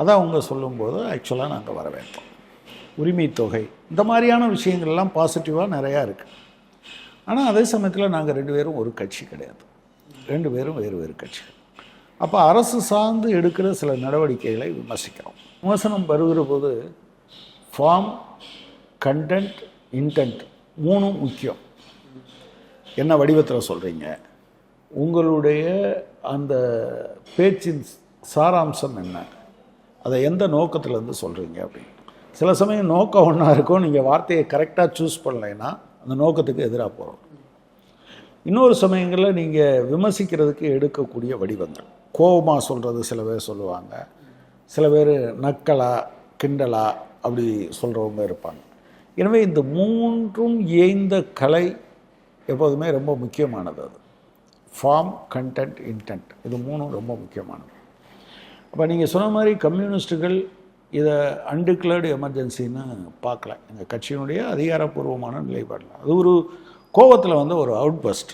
அதை அவங்க சொல்லும்போது ஆக்சுவலாக நாங்கள் வரவேற்போம் உரிமை தொகை. இந்த மாதிரியான விஷயங்கள்லாம் பாசிட்டிவாக நிறையா இருக்குது ஆனால் அதே சமயத்தில் நாங்கள் ரெண்டு பேரும் ஒரு கட்சி கிடையாது. ரெண்டு பேரும் வேறு வேறு கட்சிகள். அப்போ அரசு சார்ந்து எடுக்கிற சில நடவடிக்கைகளை விமர்சிக்கிறோம். விமர்சனம் வருகிற போது ஃபார்ம் கண்டென்ட் இன்டென்ட் மூணும் முக்கியம். என்ன வடிவத்தில் சொல்கிறீங்க உங்களுடைய அந்த பேச்சின் சாராம்சம் என்ன? அதை எந்த நோக்கத்துலேருந்து சொல்கிறீங்க அப்படின்னு? சில சமயம் நோக்கம் ஒன்றா இருக்கும் நீங்கள் வார்த்தையை கரெக்டாக சூஸ் பண்ணலைன்னா அந்த நோக்கத்துக்கு எதிராக போகிறோம் இன்னொரு சமயங்களில் நீங்கள் விமர்சிக்கிறதுக்கு எடுக்கக்கூடிய வடிவங்கள். கோபமாக சொல்கிறது சில பேர் சொல்லுவாங்க. சில பேர் நக்கலா கிண்டலா அப்படி சொல்கிறவங்க இருப்பாங்க. எனவே இந்த மூன்றும் ஏய்ந்த கலை எப்போதுமே ரொம்ப முக்கியமானது அது. ஃபார்ம் கண்டென்ட் இன்டென்ட் இது மூணும் ரொம்ப முக்கியமானது. அப்போ நீங்கள் சொன்ன மாதிரி கம்யூனிஸ்ட்டுகள் இதை அன்டிக்ளர்டு எமர்ஜென்சின்னு பார்க்கல. எங்கள் கட்சியினுடைய அதிகாரப்பூர்வமான நிலைப்பாடில். அது ஒரு கோவத்தில் வந்து ஒரு அவுட் பஸ்ட்